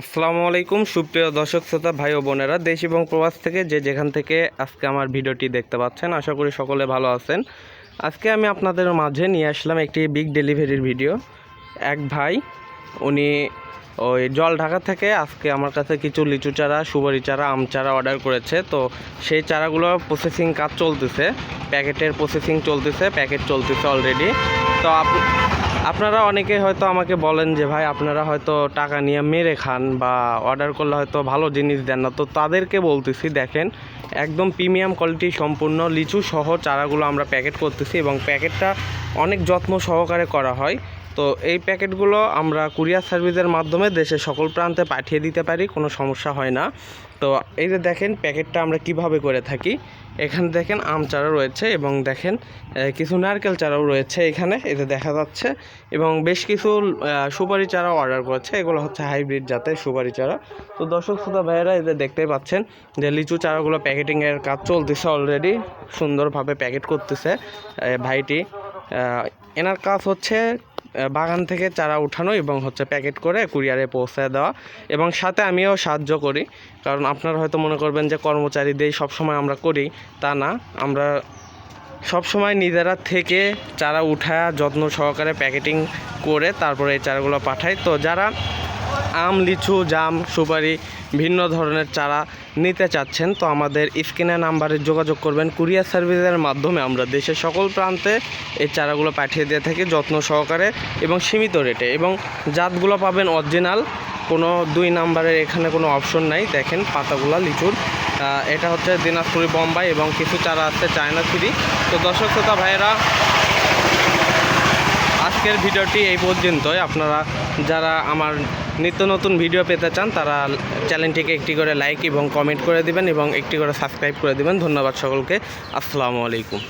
আসসালামু আলাইকুম, সুপ্রিয় দর্শক শ্রোতা, ভাই ও বোনেরা, দেশ এবং প্রবাস থেকে যে যেখান থেকে আজকে আমার ভিডিওটি দেখতে পাচ্ছেন, আশা করি সকলে ভালো আছেন। আজকে আমি আপনাদের মাঝে নিয়ে আসলাম একটি বিগ ডেলিভারির ভিডিও এক ভাই, উনি ওই জল ঢাকা থেকে আজকে আমার কাছে কিছু লিচু চারা, সুপারি চারা, আম চারা অর্ডার করেছে। তো সেই চারাগুলো প্রসেসিং কাজ চলতেছে, প্যাকেটের প্রসেসিং চলতেছে, প্যাকেট চলতেছে অলরেডি তো আপনারা অনেকে হয়তো আমাকে বলেন যে, ভাই, আপনারা হয়তো টাকা নিয়ে মেরে খান বা অর্ডার করলে হয়তো ভালো জিনিস দেন না। তো তাদেরকে বলতেছি, দেখেন, একদম প্রিমিয়াম কোয়ালিটি সম্পূর্ণ লিচু সহ চারাগুলো আমরা প্যাকেট করতেছি এবং প্যাকেটটা অনেক যত্ন সহকারে করা হয়। তো এই প্যাকেটগুলো আমরা কুরিয়ার সার্ভিসের মাধ্যমে দেশের সকল প্রান্তে পাঠিয়ে দিতে পারি, কোনো সমস্যা হয় না। তো এই যে দেখেন, প্যাকেটটা আমরা কীভাবে করে থাকি। এখানে দেখেন আম চারা রয়েছে এবং দেখেন কিছু নারকেল চারাও রয়েছে এখানে যে দেখা যাচ্ছে। এবং বেশ কিছু সুপারি চারাও অর্ডার করেছে। এগুলো হচ্ছে হাইব্রিড জাতের সুপারি চারা। তো দর্শক শ্রোতা ভাইয়েরা এদের দেখতেই পাচ্ছেন যে লিচু চারাগুলো প্যাকেটিংয়ের কাজ চলতেছে অলরেডি সুন্দরভাবে প্যাকেট করতেছে ভাইটি। এনার কাজ হচ্ছে বাগান থেকে চারা উঠানো এবং হচ্ছে প্যাকেট করে কুরিয়ারে পৌঁছে দেওয়া। এবং সাথে আমিও সাহায্য করি। কারণ আপনারা হয়তো মনে করবেন যে কর্মচারী দিয়ে সবসময় আমরা করি, তা না। আমরা সবসময় নিজেরা থেকে চারা উঠায় যত্ন সহকারে প্যাকেটিং করে তারপরে এই চারাগুলো পাঠাই। তো যারা আম, লিচু, জাম, সুপারি, ভিন্ন ধরনের চারা নিতে চাচ্ছেন, তো আমাদের স্ক্রিনে নাম্বারে যোগাযোগ করবেন। কুরিয়ার সার্ভিসের মাধ্যমে আমরা দেশের সকল প্রান্তে এই চারাগুলো পাঠিয়ে দিয়ে থাকি যত্ন সহকারে এবং সীমিত রেটে। এবং জাতগুলো পাবেন অরিজিনাল, কোনো দুই নাম্বারের এখানে কোনো অপশন নাই। দেখেন, পাতাগুলা, লিচুর এটা হচ্ছে দিনাজপুরি বোম্বাই এবং কিছু চারা আছে চায়না থ্রি। তো দর্শক, শ্রোতা, ভাইয়েরা আজকের ভিডিওটি এই পর্যন্তই। আপনারা যারা আমার নিত্য নতুন ভিডিও পেতে চান, তারা চ্যানেলটিকে একটি করে লাইক এবং কমেন্ট করে দিবেন এবং একটি করে সাবস্ক্রাইব করে দিবেন। ধন্যবাদ সকলকে। আসসালামু আলাইকুম।